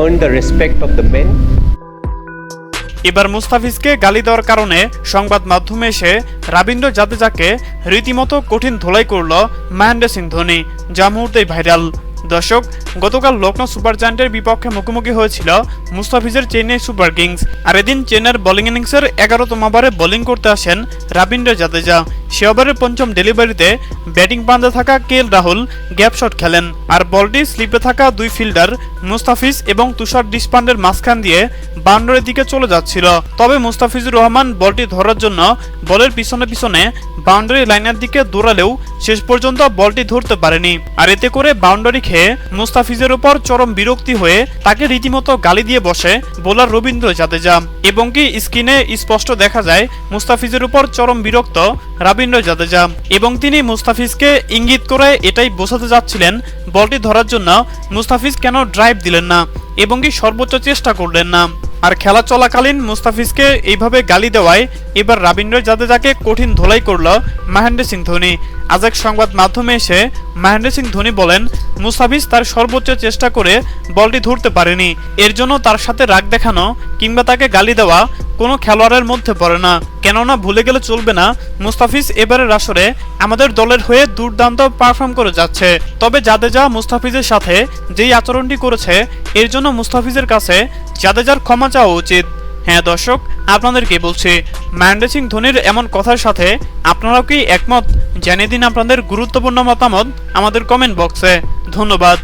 earned the respect of the men. এবার মুস্তাফিজকে গালি দেওয়ার কারণে সংবাদ মাধ্যমে এসে রাবীন্দ্র জাদেজাকে রীতিমতো কঠিন ধোলাই করল মহেন্দ্র সিং ধোনি, যা মুহূর্তেই ভাইরাল। দর্শক, গতকাল লখনৌ সুপার জায়ান্টের বিপক্ষে মুখোমুখি হয়েছিল মুস্তাফিজের চেন্নাই সুপার কিংস। আর এদিন চেন্নাইয়ের বোলিং ইনিংসের এগারোতম ওভারে বোলিং করতে আসেন রাবীন্দ্র জাদেজা। সে ওভারের পঞ্চম ডেলিভারিতে ব্যাটিং পান্তে থাকা কে রাহুল, গ্যাপ শট খেলেন। আর বলটি স্লিপে থাকা দুই ফিল্ডার মুস্তাফিজ এবং তুষার ডিসপান্ডের মাঝখান দিয়ে বাউন্ডারির দিকে চলে যাচ্ছিল। তবে মুস্তাফিজুর রহমান বলটি ধরার জন্য বলের পিছনে পিছনে বাউন্ডারি লাইনের দিকে দৌড়ালেও শেষ পর্যন্ত বলটি ধরতে পারেনি। আর এতে করে বাউন্ডারি খেয়ে মুস্তাফিজের উপর চরম বিরক্তি হয়ে তাকে রীতিমতো গালি দিয়ে বসে বোলার রবীন্দ্র জাদেজা। এবং কি স্ক্রিনে স্পষ্ট দেখা যায়, মুস্তাফিজের উপর চরম বিরক্ত রবীন্দ্র জাদেজা এবং তিনি মুস্তাফিজকে ইঙ্গিত করে এটাই বোঝাতে যাচ্ছিলেন, বলটি ধরার জন্য মুস্তাফিজ কেন ড্রাইভ দিলেন না, এবং কি সর্বোচ্চ চেষ্টা করলেন না। আর খেলা চলাকালীন মুস্তাফিজকে এইভাবে গালি দেওয়ায় এবার রবীন্দ্র জাদেজাকে কঠিন ধোলাই করল মহেন্দ্র সিং ধোনি। আজ এক সংবাদ মাধ্যমে এসে মহেন্দ্র সিং ধোনি বলেন, মুস্তাফিজ তার সর্বোচ্চ চেষ্টা করে বলটি ধরতে পারেনি, এর জন্য তার সাথে রাগ দেখানো কিংবা তাকে গালি দেওয়া কোনো খেলোয়াড়ের মধ্যে পড়ে না। কেননা ভুলে গেলে চলবে না, মুস্তাফিজ এবারের আসরে আমাদের দলের হয়ে দুর্দান্ত পারফর্ম করে যাচ্ছে। তবে জাদেজা মুস্তাফিজের সাথে যেই আচরণটি করেছে, এর জন্য মুস্তাফিজের কাছে জাদেজার ক্ষমা চাওয়া উচিত। হ্যাঁ দর্শক, আপনাদেরকে বলছি মহেন্দ্র সিং ধোনির এমন কথার সাথে আপনারাও কি একমত? জানিয়ে দিন আপনাদের গুরুত্বপূর্ণ মতামত আমাদের কমেন্ট বক্সে ধন্যবাদ।